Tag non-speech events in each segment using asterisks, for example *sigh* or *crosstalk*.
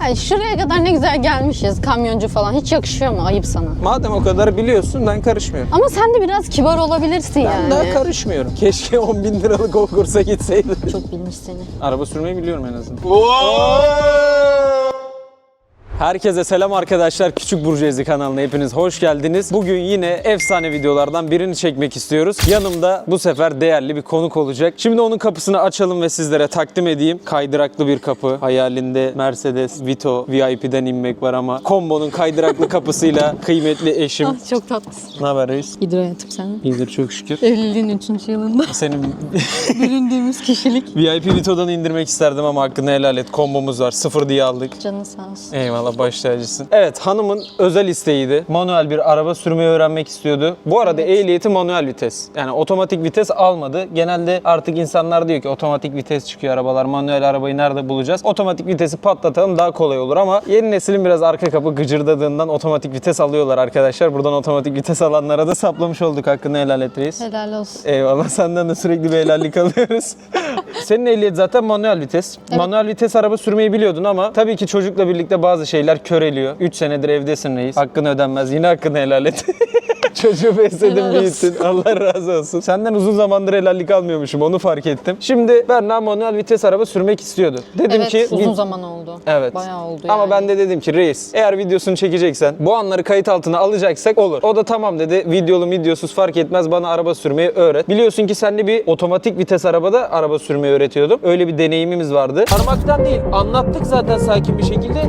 Ay şuraya kadar ne güzel gelmişiz. Kamyoncu falan. Hiç yakışıyor mu? Ayıp sana. Madem o kadar biliyorsun ben karışmıyorum. Ama sen de biraz kibar olabilirsin Ben yani. daha karışmıyorum. Keşke 10 bin liralık o kursa gitseydim. Çok bilmiş seni. Araba sürmeyi biliyorum en azından. Herkese selam arkadaşlar. Küçük Burjuezi kanalına hepiniz hoş geldiniz. Bugün yine efsane videolardan birini çekmek istiyoruz. Yanımda bu sefer değerli bir konuk olacak. Şimdi onun kapısını açalım ve sizlere takdim edeyim. Kaydıraklı bir kapı. Hayalinde Mercedes Vito VIP'den inmek var ama kombonun kaydıraklı *laughs* kapısıyla kıymetli eşim. Ah çok tatlısın. Ne haber reis? İyidir hayatım sen. İyidir çok şükür. Evliliğin 3. yılında Senin *laughs* büründüğümüz kişilik. VIP Vito'dan indirmek isterdim ama hakkını helal et. Kombomuz var. Sıfır diye aldık. Canın sağ olsun. Eyvallah baş tacısın. Evet hanımın özel isteğiydi. Manuel bir araba sürmeyi öğrenmek istiyordu. Bu arada ehliyeti manuel vites. Yani otomatik vites almadı. Genelde artık insanlar diyor ki otomatik vites çıkıyor arabalar. Manuel arabayı nerede bulacağız? Otomatik vitesi patlatalım daha kolay olur ama yeni neslin biraz arka kapı gıcırdadığından otomatik vites alıyorlar arkadaşlar. Buradan otomatik vites alanlara da saplamış olduk. Hakkını helal et reis. Helal olsun. Eyvallah senden de sürekli bir helallik *laughs* alıyoruz. Senin ehliyet zaten manuel vites. Manuel vites araba sürmeyi biliyordun ama tabii ki çocukla birlikte bazı şeyler köreliyor. 3 senedir evdesin reis. Hakkın ödenmez. Yine hakkını helal et. *laughs* Çocuğu besledin Helal büyüttün. Allah razı olsun. Senden uzun zamandır helallik almıyormuşum onu fark ettim. Şimdi Berna manuel vites araba sürmek istiyordu. Dedim Evet ki uzun zaman oldu. Evet. Bayağı oldu Ama yani. ben de dedim ki reis eğer videosunu çekeceksen bu anları kayıt altına alacaksak olur. O da tamam dedi. Videolu videosuz fark etmez bana araba sürmeyi öğret. Biliyorsun ki seninle bir otomatik vites arabada araba sürmeyi öğretiyordum. Öyle bir deneyimimiz vardı. Parmaktan değil anlattık zaten sakin bir şekilde.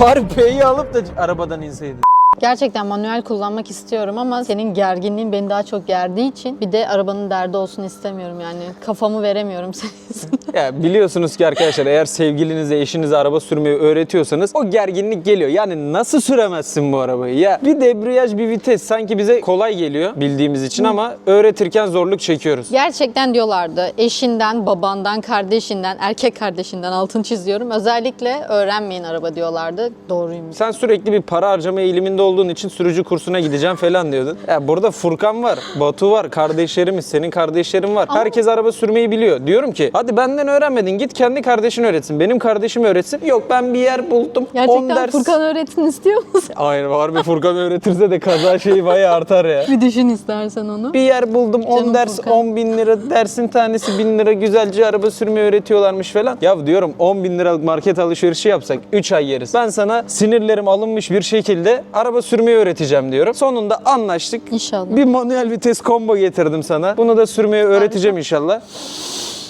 Bari P'yi alıp da arabadan inseydin. Gerçekten manuel kullanmak istiyorum ama senin gerginliğin beni daha çok gerdiği için bir de arabanın derdi olsun istemiyorum yani. Kafamı veremiyorum *laughs* senin. Ya biliyorsunuz ki arkadaşlar eğer sevgilinize, eşinize araba sürmeyi öğretiyorsanız o gerginlik geliyor. Yani nasıl süremezsin bu arabayı? Ya bir debriyaj, bir vites sanki bize kolay geliyor bildiğimiz için ama öğretirken zorluk çekiyoruz. Gerçekten diyorlardı eşinden, babandan, kardeşinden, erkek kardeşinden altın çiziyorum. Özellikle öğrenmeyin araba diyorlardı. Doğruymuş. Sen sürekli bir para harcama eğiliminde olduğun için sürücü kursuna gideceğim falan diyordun. Ya burada Furkan var, Batu var, kardeşlerimiz, senin kardeşlerin var. Herkes araba sürmeyi biliyor. Diyorum ki hadi benden öğrenmedin git kendi kardeşin öğretsin. Benim kardeşim öğretsin. Yok ben bir yer buldum. on Gerçekten ders. Furkan öğretsin istiyor musun? *laughs* Hayır var bir Furkan öğretirse de kaza şeyi bayağı artar ya. bir düşün istersen onu. Bir yer buldum 10 Canım ders Furkan. 10 bin lira dersin tanesi 1000 lira güzelce araba sürmeyi öğretiyorlarmış falan. Ya diyorum 10 bin liralık market alışverişi yapsak 3 ay yeriz. Ben sana sinirlerim alınmış bir şekilde araba sürmeyi öğreteceğim diyorum. Sonunda anlaştık. İnşallah. Bir manuel vites combo getirdim sana. Bunu da sürmeyi öğreteceğim inşallah.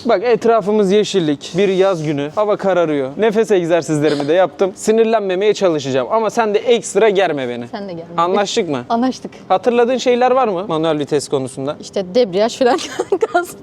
Bak etrafımız yeşillik. Bir yaz günü. Hava kararıyor. Nefes egzersizlerimi de yaptım. Sinirlenmemeye çalışacağım. Ama sen de ekstra germe beni. Sen de gel. Anlaştık mı? Anlaştık. Hatırladığın şeyler var mı manuel vites konusunda? İşte debriyaj fren gaz. *laughs*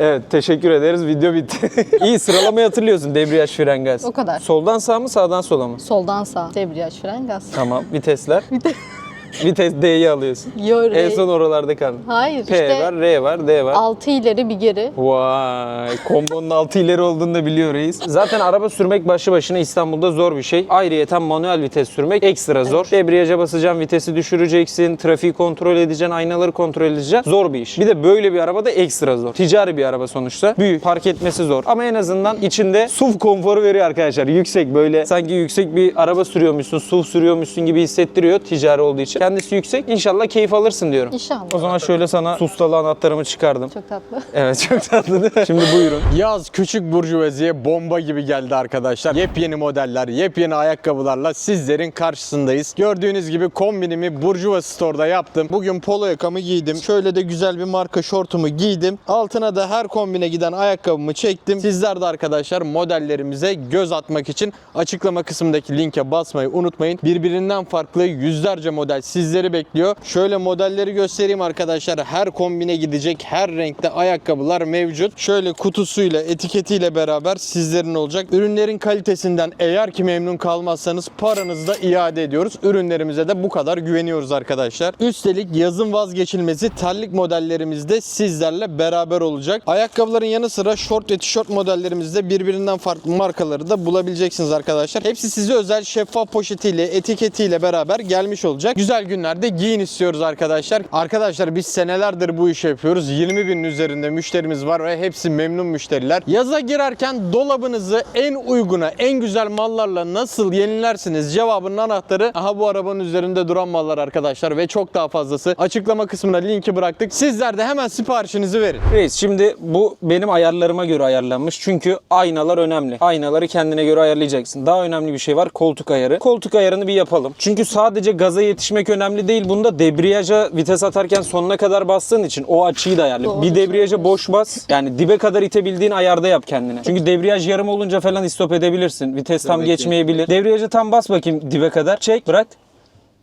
Evet teşekkür ederiz. Video bitti. *laughs* İyi sıralamayı hatırlıyorsun. Debriyaj, fren, gaz. O kadar. Soldan sağ mı sağdan sola mı? Soldan sağ. Debriyaj fren gaz. Tamam. Vitesler. *laughs* Vites D'yi alıyorsun. Yo, En re- son oralarda kaldın. Hayır P işte var, R var, D var. 6 ileri bir geri. Vay, kombonun altı ileri olduğunu da biliyor reis. Zaten araba sürmek başlı başına İstanbul'da zor bir şey. Ayrıyeten manuel vites sürmek ekstra zor. Debriyaja basacaksın, vitesi düşüreceksin, trafiği kontrol edeceksin, aynaları kontrol edeceksin. Zor bir iş. Bir de böyle bir araba da ekstra zor. Ticari bir araba sonuçta. Büyük, park etmesi zor. Ama en azından içinde SUV konforu veriyor arkadaşlar. Yüksek böyle sanki yüksek bir araba sürüyormuşsun, SUV sürüyormuşsun gibi hissettiriyor ticari olduğu için. Kendisi yüksek. İnşallah keyif alırsın diyorum. İnşallah. O zaman şöyle sana sustalı anahtarımı çıkardım. Çok tatlı. *laughs* Evet çok tatlı değil mi? Şimdi buyurun. Yaz küçük burjuvaziye bomba gibi geldi arkadaşlar. Yepyeni modeller, yepyeni ayakkabılarla sizlerin karşısındayız. Gördüğünüz gibi kombinimi Burjuva Store'da yaptım. Bugün polo yakamı giydim. Şöyle de güzel bir marka şortumu giydim. Altına da her kombine giden ayakkabımı çektim. Sizler de arkadaşlar modellerimize göz atmak için açıklama kısmındaki linke basmayı unutmayın. Birbirinden farklı yüzlerce model sizleri bekliyor. Şöyle modelleri göstereyim arkadaşlar. Her kombine gidecek her renkte ayakkabılar mevcut. Şöyle kutusuyla, etiketiyle beraber sizlerin olacak. Ürünlerin kalitesinden eğer ki memnun kalmazsanız paranızı da iade ediyoruz. Ürünlerimize de bu kadar güveniyoruz arkadaşlar. Üstelik yazın vazgeçilmezi terlik modellerimizde sizlerle beraber olacak. Ayakkabıların yanı sıra short ve tişört modellerimizde birbirinden farklı markaları da bulabileceksiniz arkadaşlar. Hepsi size özel şeffaf poşetiyle, etiketiyle beraber gelmiş olacak. Güzel güzel günlerde giyin istiyoruz arkadaşlar. Arkadaşlar biz senelerdir bu işi yapıyoruz. 20 binin üzerinde müşterimiz var ve hepsi memnun müşteriler. Yaza girerken dolabınızı en uyguna, en güzel mallarla nasıl yenilersiniz cevabının anahtarı aha bu arabanın üzerinde duran mallar arkadaşlar ve çok daha fazlası. Açıklama kısmına linki bıraktık. Sizler de hemen siparişinizi verin. Reis şimdi bu benim ayarlarıma göre ayarlanmış. Çünkü aynalar önemli. Aynaları kendine göre ayarlayacaksın. Daha önemli bir şey var koltuk ayarı. Koltuk ayarını bir yapalım. Çünkü sadece gaza yetişmek önemli değil. Bunda debriyaja vites atarken sonuna kadar bastığın için o açıyı da ayarla. Doğru Bir debriyaja boş bas. Yani dibe kadar itebildiğin ayarda yap kendine. Çünkü debriyaj yarım olunca falan istop edebilirsin. Vites tam ki. geçmeyebilir. Debriyaja tam bas bakayım dibe kadar. Çek bırak.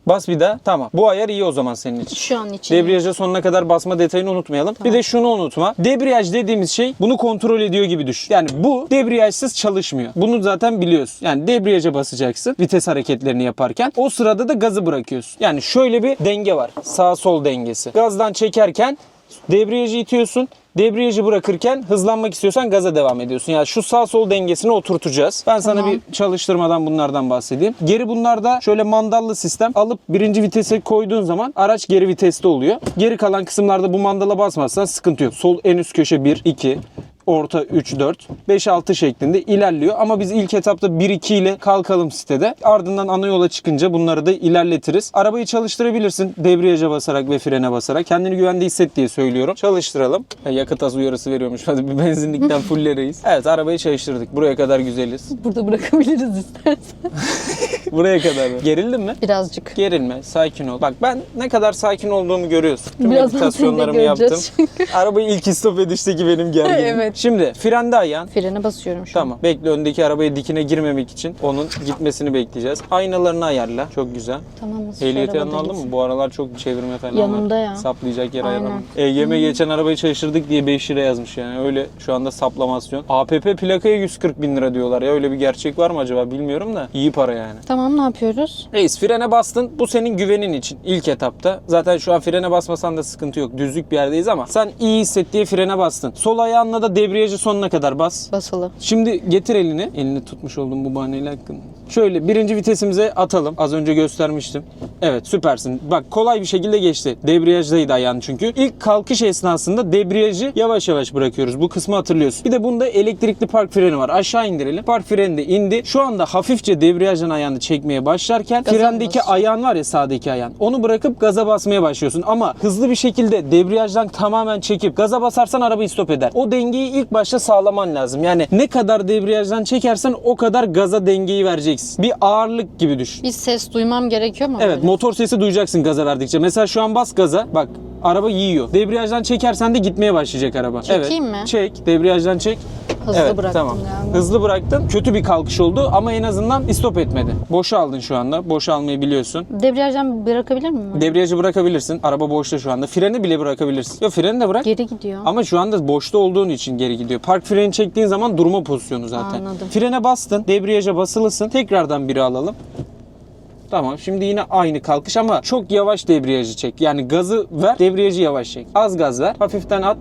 Bas bir daha. Tamam. Bu ayar iyi o zaman senin için. Şu an için. Debriyaja sonuna kadar basma detayını unutmayalım. Bir de şunu unutma. Debriyaj dediğimiz şey bunu kontrol ediyor gibi düşün. Yani bu debriyajsız çalışmıyor. Bunu zaten biliyorsun. Yani debriyaja basacaksın vites hareketlerini yaparken. O sırada da gazı bırakıyorsun. Yani şöyle bir denge var. Sağ sol dengesi. Gazdan çekerken debriyajı itiyorsun. Debriyajı bırakırken hızlanmak istiyorsan gaza devam ediyorsun. Yani şu sağ sol dengesini oturtacağız. Ben sana Tamam. bir çalıştırmadan bunlardan bahsedeyim. Geri bunlarda şöyle mandallı sistem alıp birinci vitese koyduğun zaman araç geri viteste oluyor. Geri kalan kısımlarda bu mandala basmazsan sıkıntı yok. Sol en üst köşe 1, 2, orta 3, 4, 5, 6 şeklinde ilerliyor. Ama biz ilk etapta 1, 2 ile kalkalım sitede. Ardından ana yola çıkınca bunları da ilerletiriz. Arabayı çalıştırabilirsin debriyaja basarak ve frene basarak. Kendini güvende hisset diye söylüyorum. Çalıştıralım. Ya, yakıt az uyarısı veriyormuş. Hadi bir benzinlikten *laughs* fullereyiz. Evet arabayı çalıştırdık. Buraya kadar güzeliz. Burada bırakabiliriz istersen. *laughs* Buraya kadar mı? Gerildin mi? Birazcık. Gerilme, sakin ol. Bak ben ne kadar sakin olduğumu görüyorsun. Tüm Birazdan meditasyonlarımı yaptım. çünkü. Arabayı ilk istop edişteki benim gerginim. *laughs* Evet. Şimdi frende ayağın. Frene basıyorum şu an. Tamam. Bekle öndeki arabaya dikine girmemek için onun gitmesini bekleyeceğiz. Aynalarını ayarla. Çok güzel. Tamam nasıl Ehliyeti yanına aldın mı? Bu aralar çok çevirme falan Yanımda var. ya. Saplayacak yer Aynen. ayarlama. EGM geçen arabayı çalıştırdık diye 5 lira yazmış yani. Öyle şu anda saplamasyon. APP plakaya 140 bin lira diyorlar ya. Öyle bir gerçek var mı acaba bilmiyorum da. İyi para yani. Tamam ne yapıyoruz? Reis frene bastın. Bu senin güvenin için ilk etapta. Zaten şu an frene basmasan da sıkıntı yok. Düzlük bir yerdeyiz ama sen iyi hisset diye frene bastın. Sol ayağınla da debriyajı sonuna kadar bas. Basılı. Şimdi getir elini. Elini tutmuş olduğum bu bahaneyle hakkında. Şöyle birinci vitesimize atalım. Az önce göstermiştim. Evet süpersin. Bak kolay bir şekilde geçti. Debriyajdaydı ayağın çünkü. İlk kalkış esnasında debriyajı yavaş yavaş bırakıyoruz. Bu kısmı hatırlıyorsun. Bir de bunda elektrikli park freni var. Aşağı indirelim. Park freni de indi. Şu anda hafifçe debriyajdan ayağını çekmeye başlarken Gaza frendeki bas. ayağın var ya sağdaki ayağın. Onu bırakıp gaza basmaya başlıyorsun. Ama hızlı bir şekilde debriyajdan tamamen çekip gaza basarsan arabayı stop eder. O dengeyi ilk başta sağlaman lazım. Yani ne kadar debriyajdan çekersen o kadar gaza dengeyi vereceksin. Bir ağırlık gibi düşün. Bir ses duymam gerekiyor mu? Evet böyle? motor sesi duyacaksın gaza verdikçe. Mesela şu an bas gaza. Bak araba yiyor. Debriyajdan çekersen de gitmeye başlayacak araba. Çekeyim evet. mi? Çek. Debriyajdan çek. Hızlı evet, bıraktım tamam. galiba. Hızlı bıraktın. Kötü bir kalkış oldu ama en azından stop etmedi. Boşa aldın şu anda. Boşa almayı biliyorsun. Debriyajdan bırakabilir miyim? Debriyajı bırakabilirsin. Araba boşta şu anda. Freni bile bırakabilirsin. Yok freni de bırak. Geri gidiyor. Ama şu anda boşta olduğun için geri gidiyor. Park freni çektiğin zaman durma pozisyonu zaten. Anladım. Frene bastın, debriyaja basılısın. Tekrardan biri alalım. Tamam şimdi yine aynı kalkış ama çok yavaş debriyajı çek. Yani gazı ver, debriyajı yavaş çek. Az gaz ver, hafiften at,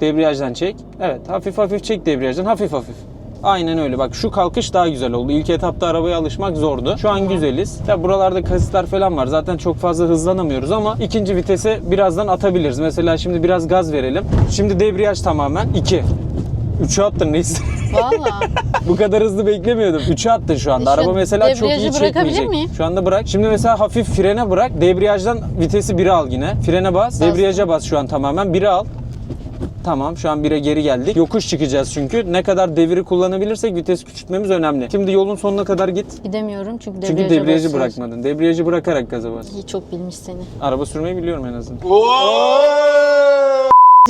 debriyajdan çek. Evet hafif hafif çek debriyajdan, hafif hafif. Aynen öyle. Bak şu kalkış daha güzel oldu. İlk etapta arabaya alışmak zordu. Şu an güzeliz. Ya buralarda kasitler falan var. Zaten çok fazla hızlanamıyoruz ama ikinci vitese birazdan atabiliriz. Mesela şimdi biraz gaz verelim. Şimdi debriyaj tamamen 2. 3'e attın neyse. Valla. *laughs* Bu kadar hızlı beklemiyordum. 3'e attın şu anda. Şu Araba mesela çok iyi çekmeyecek. miyim? Şu anda bırak. Şimdi mesela hafif frene bırak. Debriyajdan vitesi 1'e al yine. Frene bas. Bastım. Debriyaja bas şu an tamamen. 1'e al. Tamam şu an 1'e geri geldik. Yokuş çıkacağız çünkü. Ne kadar deviri kullanabilirsek vites küçültmemiz önemli. Şimdi yolun sonuna kadar git. Gidemiyorum çünkü Çünkü debriyaja debriyajı basıyorum. bırakmadın. Debriyajı bırakarak gaza bas. İyi çok bilmiş seni. Araba sürmeyi biliyorum en azından.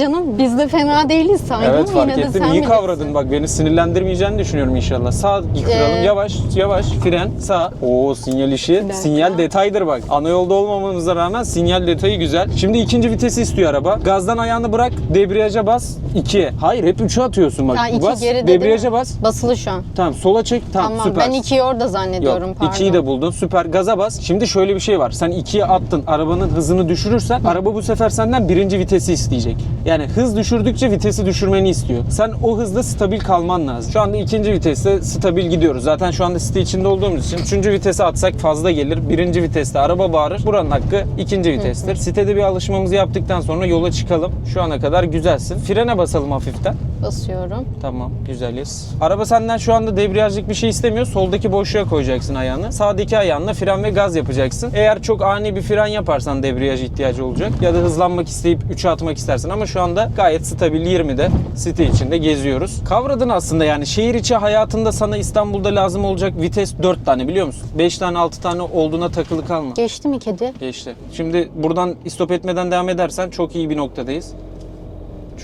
Canım biz de fena değiliz sanki Evet fark yine de ettim. sen İyi bilirsin. kavradın bak beni sinirlendirmeyeceğini düşünüyorum inşallah. Sağ kıralım. Ee, Yavaş yavaş fren sağ. Oo sinyal işi. Sinyal detaydır bak. Ana yolda olmamamıza rağmen sinyal detayı güzel. Şimdi ikinci vitesi istiyor araba. Gazdan ayağını bırak. Debriyaja bas. 2'ye. Hayır hep 3'e atıyorsun bak. Ha, iki bas. geri debriyaja bas. Basılı şu an. Tamam sola çek. Tamam, Tamam süper. ben ikiyi orada zannediyorum Yok, pardon. 2'yi de buldun. Süper. Gaza bas. Şimdi şöyle bir şey var. Sen 2'ye attın. Arabanın hızını düşürürsen araba bu sefer senden birinci vitesi isteyecek. Yani hız düşürdükçe vitesi düşürmeni istiyor. Sen o hızda stabil kalman lazım. Şu anda ikinci viteste stabil gidiyoruz. Zaten şu anda site içinde olduğumuz için üçüncü vitese atsak fazla gelir. Birinci viteste araba bağırır. Buranın hakkı ikinci vitestir. Sitede bir alışmamızı yaptıktan sonra yola çıkalım. Şu ana kadar güzelsin. Frene basalım hafiften. Basıyorum. Tamam güzeliz. Araba senden şu anda debriyajlık bir şey istemiyor. Soldaki boşluğa koyacaksın ayağını. Sağdaki ayağınla fren ve gaz yapacaksın. Eğer çok ani bir fren yaparsan debriyaj ihtiyacı olacak. Ya da hızlanmak isteyip 3'e atmak istersen ama şu anda gayet stabil 20'de site içinde geziyoruz. Kavradın aslında yani şehir içi hayatında sana İstanbul'da lazım olacak vites 4 tane biliyor musun? 5 tane 6 tane olduğuna takılı kalma. Geçti mi kedi? Geçti. Şimdi buradan istop etmeden devam edersen çok iyi bir noktadayız.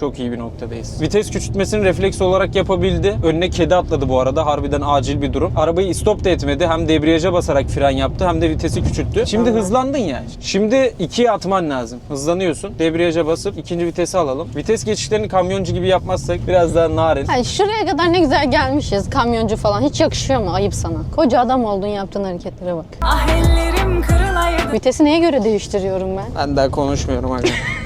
Çok iyi bir noktadayız. Vites küçültmesini refleks olarak yapabildi. Önüne kedi atladı bu arada. Harbiden acil bir durum. Arabayı istop da etmedi. Hem debriyaja basarak fren yaptı hem de vitesi küçülttü. Şimdi hızlandın ya. Şimdi ikiye atman lazım. Hızlanıyorsun. Debriyaja basıp ikinci vitesi alalım. Vites geçişlerini kamyoncu gibi yapmazsak biraz daha narin. Ay şuraya kadar ne güzel gelmişiz kamyoncu falan. Hiç yakışıyor mu? Ayıp sana. Koca adam oldun yaptığın hareketlere bak. Ah ellerim kırılaydı. Vitesi neye göre değiştiriyorum ben? Ben daha konuşmuyorum abi. *laughs*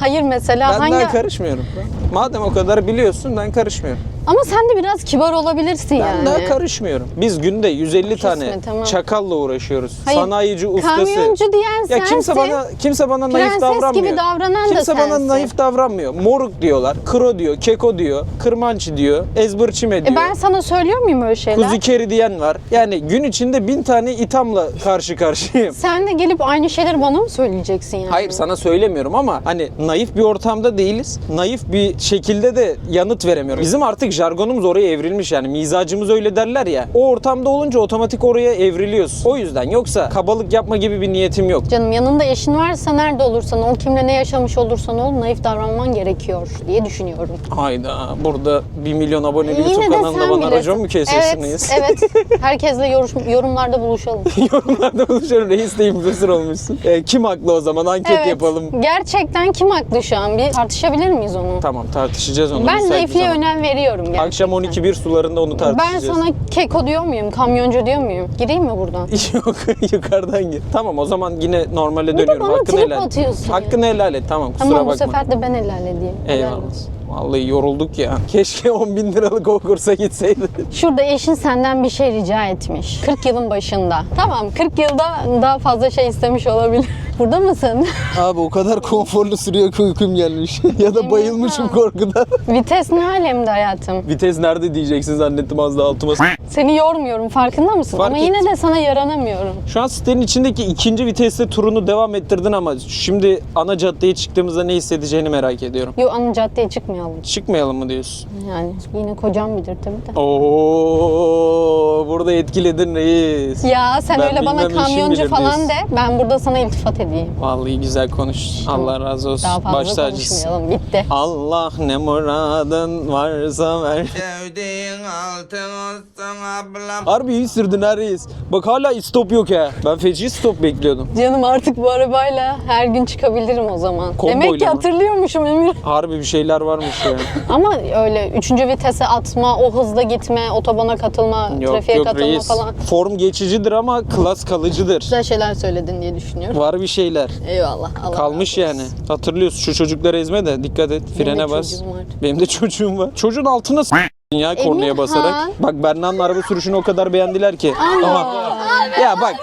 Hayır mesela Ben hangi... daha karışmıyorum. Madem o kadar biliyorsun ben karışmıyorum. Ama sen de biraz kibar olabilirsin Ben yani. daha karışmıyorum. Biz günde 150 tane Kesme, tamam. çakalla uğraşıyoruz. Hayır, Sanayici ustası. Kamyoncu diyen Ya kimse sensin. bana kimse bana naif davranmıyor. gibi davranan da kimse bana sensin. naif davranmıyor. Moruk diyorlar, kro diyor, keko diyor, kırmançı diyor, ezbırçime diyor. E ben sana söylüyor muyum öyle şeyler? Kuzu keri diyen var. Yani gün içinde bin tane ithamla karşı karşıyayım. *laughs* Sen de gelip aynı şeyleri bana mı söyleyeceksin yani? Hayır sana söylemiyorum ama hani naif bir ortamda değiliz. Naif bir şekilde de yanıt veremiyorum. Bizim artık jargonumuz oraya evrilmiş yani mizacımız öyle derler ya. O ortamda olunca otomatik oraya evriliyoruz. O yüzden yoksa kabalık yapma gibi bir niyetim yok. Canım yanında eşin varsa nerede olursan ol, kimle ne yaşamış olursan ol naif davranman gerekiyor diye düşünüyorum. Hayda burada 1 milyon aboneli Yine YouTube kanalında bana racon mu kesiyorsunuz? Evet, evet. *laughs* Herkesle yorum- yorumlarda buluşalım. *laughs* Yorumlarda buluşuyorum. Reis de influencer olmuşsun. E, kim haklı o zaman? Anket evet. yapalım. Gerçekten kim haklı şu an? Bir tartışabilir miyiz onu? Tamam tartışacağız onu. ben müsait bir zaman. önem veriyorum gerçekten. Akşam 12-1 sularında onu Ben tartışacağız. sana keko diyor muyum? Kamyoncu diyor muyum? Gireyim mi buradan? *laughs* Yok yukarıdan gir. Tamam o zaman yine normale de dönüyorum. bana Hakkını trip helal atıyorsun ya. Hakkını helal et. Tamam kusura Tamam bu bakma. sefer de ben helal edeyim. Helal Eyvallah. olsun. Vallahi yorulduk ya. Keşke *laughs* 10 bin liralık o kursa gitseydi. Şurada eşin senden bir şey rica etmiş. 40 yılın başında. Tamam 40 yılda daha fazla şey istemiş olabilir. Burada mısın? *laughs* Abi o kadar konforlu sürüyor ki uykum gelmiş. *laughs* ya da bayılmışım korkudan. *laughs* Vites ne alemde hayatım? Vites nerede diyeceksin zannettim az da altıma. s- Seni yormuyorum farkında mısın? Fark ama et. yine de sana yaranamıyorum. Şu an sitenin içindeki ikinci viteste turunu devam ettirdin ama şimdi ana caddeye çıktığımızda ne hissedeceğini merak ediyorum. Yo ana caddeye çıkmayalım. Çıkmayalım mı diyorsun? Yani yine kocam bilir tabii de. Oo, burada etkiledin reis. Ya sen Ben öyle bana bilmem, işim kamyoncu bilir falan diyorsun. de. Ben burada sana iltifat edeyim. Vallahi güzel konuş. Allah razı olsun. Daha fazla Baş tacısın. konuşmayalım. Bitti. Allah ne muradın varsa ver. Sevdiğin altın olsun ablam. Harbi iyi sürdün ha reis. Bak hala stop yok ya. Ben feci stop bekliyordum. Canım artık bu arabayla her gün çıkabilirim o zaman. Komboyla Demek ki mı? hatırlıyormuşum Emir. Harbi bir şeyler varmış ya. *laughs* Ama öyle üçüncü vitese atma, o hızla gitme, otobana katılma, yok trafiğe yok katılma reis. falan. Form geçicidir ama klas kalıcıdır. Güzel şeyler söyledin diye düşünüyorum. Var bir şeyler. Eyvallah. Allah Kalmış razı olsun. yani. Hatırlıyorsun şu çocukları ezme de dikkat et. Benim de Frene bas. çocuğum var. Benim de çocuğum var. Çocuğun altına s- ya kornaya basarak. Bak Berna'nın araba sürüşünü o kadar beğendiler ki. Aha. Ya bak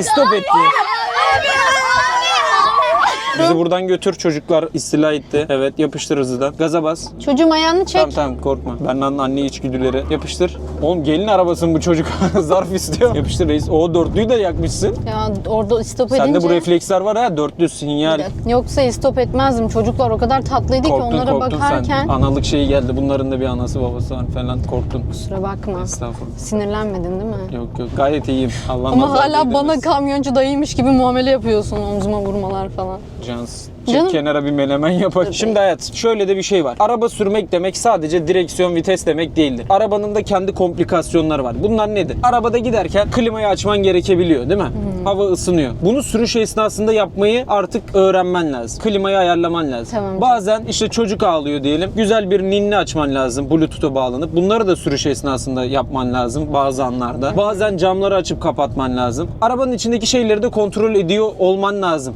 istop etti. Bizi buradan götür çocuklar istila etti. Evet yapıştır hızlıdan. Gaza bas. Çocuğum ayağını çek. Tamam tamam korkma. Berna'nın anne içgüdüleri. Yapıştır. Oğlum gelin arabası mı bu çocuk? *laughs* Zarf istiyor. Yapıştır reis. O dörtlüyü de yakmışsın. Ya orada stop edince... Sende bu refleksler var ha. Dörtlü sinyal. Yoksa stop etmezdim. Çocuklar o kadar tatlıydı ki Korktun onlara korktun bakarken... sen. Analık şeyi geldi. Bunların da bir anası babası var falan. Korktun. Kusura bakma. Estağfurullah. Sinirlenmedin değil mi? Yok yok gayet iyiyim. Allah Ama hala bana kamyoncu dayıymış gibi muamele yapıyorsun omzuma vurmalar falan. Cans. Çek Canım. kenara bir menemen yapar. Şimdi hayat şöyle de bir şey var. Araba sürmek demek sadece direksiyon vites demek değildir. Arabanın da kendi komplikasyonları var. Bunlar nedir? Arabada giderken klimayı açman gerekebiliyor değil mi? Hava ısınıyor. Bunu sürüş esnasında yapmayı artık öğrenmen lazım. Klimayı ayarlaman lazım. Tamam. Bazen işte çocuk ağlıyor diyelim. Güzel bir ninni açman lazım. Bluetooth'a bağlanıp. Bunları da sürüş esnasında yapman lazım bazı anlarda. Bazen camları açıp kapatman lazım. Arabanın içindeki şeyleri de kontrol ediyor olman lazım.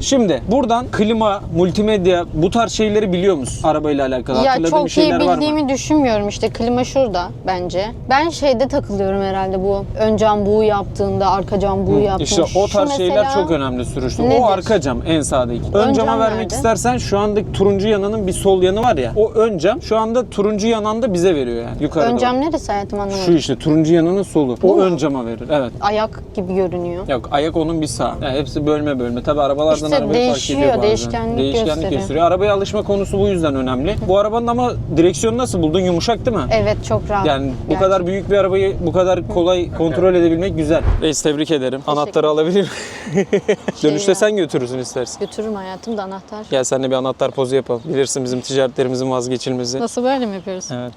Şimdi buradan klima, multimedya bu tarz şeyleri biliyor musun arabayla alakalı? Ya Hatırladığın çok iyi şeyler var mı? bildiğimi düşünmüyorum işte klima şurada bence. Ben şeyde takılıyorum herhalde bu ön cam buğu yaptığında arka cam buğu yaptığında. İşte o Şu tarz şeyler mesela- çok önemli sürüşte. Nedir? O arka cam en sağdaki. Ön, Ön cama cam vermek nerede? istersen şu andaki turuncu yanının bir sol yanı var ya. O ön cam şu anda turuncu yanan da bize veriyor yani yukarı Ön cam neresi hayatım anlamadım. Şu işte turuncu yanının solu. O ön cama verir. Evet. Ayak gibi görünüyor. Yok ayak onun bir sağ. Yani hepsi bölme bölme. Tabi arabalardan İşte arabaya fark değişiyor, ediyor bazen. değişkenlik Değişkenlik gösteriyor. gösteriyor. Arabaya alışma konusu bu yüzden önemli. Bu arabanın ama direksiyonu nasıl buldun? Yumuşak değil mi? Evet çok rahat. Yani bu Gerçekten. kadar büyük bir arabayı bu kadar kolay kontrol edebilmek güzel. Reis tebrik ederim. Anahtarı alabilir miyim? *laughs* Dönüşte ya. sen götürürsün istersen. Götürürüm hayatım da anahtar. Gel seninle bir anahtar pozu yapalım. Bilirsin bizim ticaretlerimizin vazgeçilmezi. Nasıl böyle mi yapıyoruz? Evet.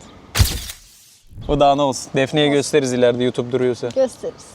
O daha ne olsun. Defne'ye gösteririz ileride YouTube duruyorsa. Gösteririz.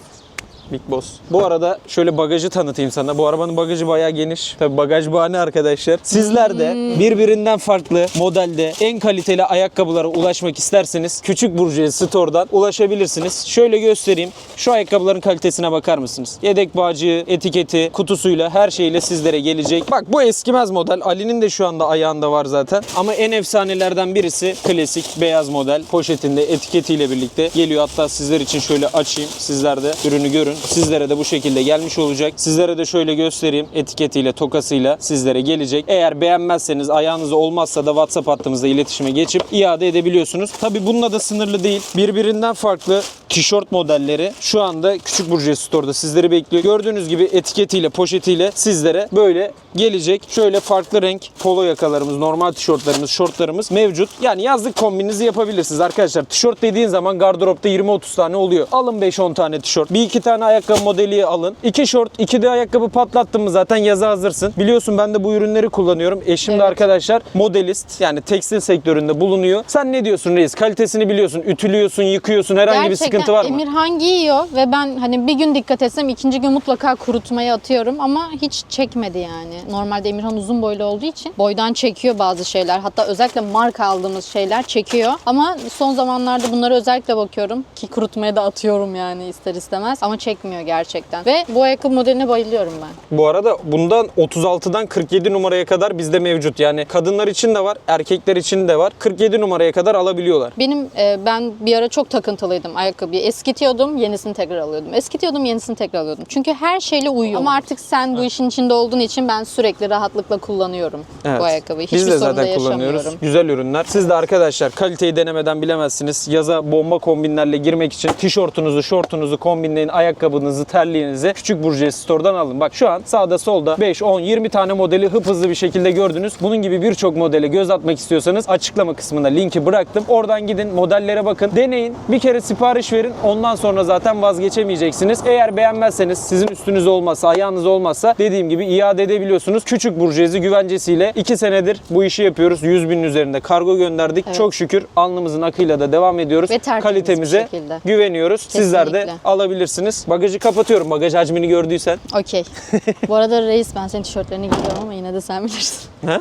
Big Boss. Bu arada şöyle bagajı tanıtayım sana. Bu arabanın bagajı bayağı geniş. Tabii bagaj bahane arkadaşlar. Sizler de birbirinden farklı modelde en kaliteli ayakkabılara ulaşmak isterseniz Küçük Burjuva Store'dan ulaşabilirsiniz. Şöyle göstereyim. Şu ayakkabıların kalitesine bakar mısınız? Yedek bağcığı, etiketi, kutusuyla her şeyle sizlere gelecek. Bak bu eskimez model. Ali'nin de şu anda ayağında var zaten. Ama en efsanelerden birisi klasik beyaz model. Poşetinde etiketiyle birlikte geliyor. Hatta sizler için şöyle açayım. Sizler de ürünü görün. Sizlere de bu şekilde gelmiş olacak. Sizlere de şöyle göstereyim. Etiketiyle, tokasıyla sizlere gelecek. Eğer beğenmezseniz, ayağınıza olmazsa da WhatsApp hattımızda iletişime geçip iade edebiliyorsunuz. Tabi bununla da sınırlı değil. Birbirinden farklı tişört modelleri şu anda Küçük Burjuva Store'da sizleri bekliyor. Gördüğünüz gibi etiketiyle, poşetiyle sizlere böyle gelecek. Şöyle farklı renk polo yakalarımız, normal tişörtlerimiz, şortlarımız mevcut. Yani yazlık kombininizi yapabilirsiniz arkadaşlar. Tişört dediğin zaman gardıropta 20-30 tane oluyor. Alın 5-10 tane tişört. Bir iki tane ayakkabı modeli alın. İki şort, iki de ayakkabı patlattın mı zaten yaza hazırsın. Biliyorsun ben de bu ürünleri kullanıyorum. Eşim de Evet. arkadaşlar modelist yani tekstil sektöründe bulunuyor. Sen ne diyorsun reis? Kalitesini biliyorsun. Ütülüyorsun, yıkıyorsun. Herhangi bir sıkıntı var mı? Emirhan giyiyor ve ben hani bir gün dikkat etsem ikinci gün mutlaka kurutmaya atıyorum ama hiç çekmedi yani. Normalde Emirhan uzun boylu olduğu için boydan çekiyor bazı şeyler. Hatta özellikle marka aldığımız şeyler çekiyor. Ama son zamanlarda bunlara özellikle bakıyorum ki kurutmaya da atıyorum yani ister istemez ama çekmiyor gerçekten. Ve bu ayakkabı modeline bayılıyorum ben. Bu arada bundan 36'dan 47 numaraya kadar bizde mevcut. Yani kadınlar için de var, erkekler için de var. 47 numaraya kadar alabiliyorlar. Benim e, ben bir ara çok takıntılıydım ayakkabıyı. Eskitiyordum, yenisini tekrar alıyordum. Eskitiyordum, yenisini tekrar alıyordum. Çünkü her şeyle uyuyor. Ama artık sen bu işin içinde olduğun için ben sürekli rahatlıkla kullanıyorum Evet. bu ayakkabıyı. Hiçbir Biz de zaten kullanıyoruz. Güzel ürünler. Siz de arkadaşlar kaliteyi denemeden bilemezsiniz. Yaza bomba kombinlerle girmek için tişörtünüzü, şortunuzu kombinleyin, ayakkabınızı, terliğinizi Küçük Burjuva Store'dan alın. Bak şu an sağda solda 5, 10, 20 tane modeli hıp hızlı bir şekilde gördünüz. Bunun gibi birçok modele göz atmak istiyorsanız açıklama kısmına linki bıraktım. Oradan gidin modellere bakın. Deneyin. Bir kere sipariş verin. Ondan sonra zaten vazgeçemeyeceksiniz. Eğer beğenmezseniz sizin üstünüz olmazsa, ayağınız olmazsa dediğim gibi iade edebiliyorsunuz. Küçük burjuezi güvencesiyle 2 senedir bu işi yapıyoruz. 100 binin üzerinde kargo gönderdik. Evet. Çok şükür alnımızın akıyla da devam ediyoruz. Ve Kalitemize güveniyoruz. Sizler de Kesinlikle. alabilirsiniz. Bagajı kapatıyorum. Bagaj hacmini gördüysen. Okey. *laughs* bu arada reis ben senin tişörtlerini giyiyorum ama yine de sen bilirsin. He?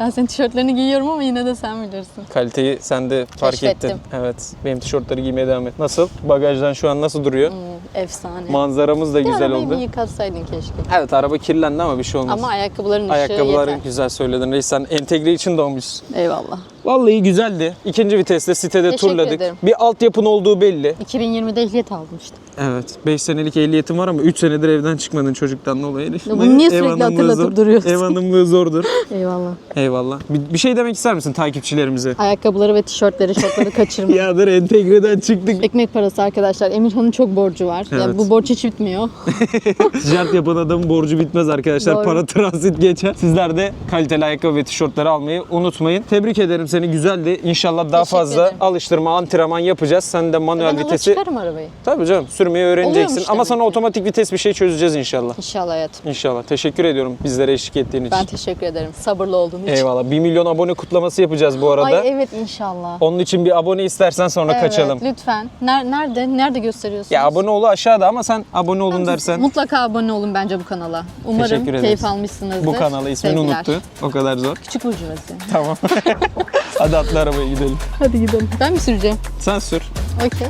Ben senin tişörtlerini giyiyorum ama yine de sen bilirsin. Kaliteyi sen de fark Keşfettim. ettin. Evet. Benim tişörtleri giymeye devam et. Nasıl? Bagajdan şu an nasıl duruyor? Hmm, efsane. Manzaramız da Bir güzel arabayı oldu. bir yıkatsaydın keşke. Evet araba kirlendi ama bir şey olmaz. Ama ayakkabıların ışığı Ayakkabıları yeter. güzel söyledin reis. Sen entegre için doğmuşsun. Eyvallah. Vallahi güzeldi. İkinci viteste sitede Teşekkür turladık. ederim. Bir altyapın olduğu belli. 2020'de ehliyet işte. Evet. 5 senelik ehliyetim var ama 3 senedir evden çıkmadın çocuktan dolayı. bunu niye sürekli hatırlatıp duruyorsun? Ev hanımlığı zordur. *laughs* Eyvallah. Eyvallah. Bir, bir şey demek ister misin takipçilerimize? Ayakkabıları ve tişörtleri, şortları *laughs* kaçırma. Yadır entegreden çıktık. Ekmek parası arkadaşlar. Emirhan'ın çok borcu var. Evet. Ya bu borç hiç bitmiyor. *laughs* Ticaret yapan adamın borcu bitmez arkadaşlar. Doğru. Para transit geçer. Sizler de kaliteli ayakkabı ve tişörtleri almayı unutmayın. Tebrik ederim seni. Güzeldi. İnşallah daha Teşekkür fazla ederim. alıştırma, antrenman yapacağız. Sen de manuel ben vitesi çıkarım arabayı. Tabii canım sürmeyi öğreneceksin. Oluyormuş Ama demek sana ki. otomatik vites bir şey çözeceğiz inşallah. İnşallah hayatım. İnşallah. Teşekkür ediyorum bizlere eşlik ettiğin için. Ben teşekkür ederim. Sabırlı olduğun için. Eyvallah. 1 milyon abone kutlaması yapacağız bu arada. Ay evet inşallah. Onun için bir abone istersen sonra Evet, kaçalım. lütfen. Ner- nerede? Nerede gösteriyorsunuz? Ya abone olu aşağıda ama sen abone olun dersen Mutlaka abone olun bence bu kanala. Umarım Teşekkür ederiz. keyif almışsınızdır. bu kanala ismini Sevgiler. unuttu. O kadar zor. Küçük burjuvası. Tamam. *laughs* Hadi atla arabaya gidelim. Hadi gidelim. Ben mi süreceğim? Sen sür. Okey.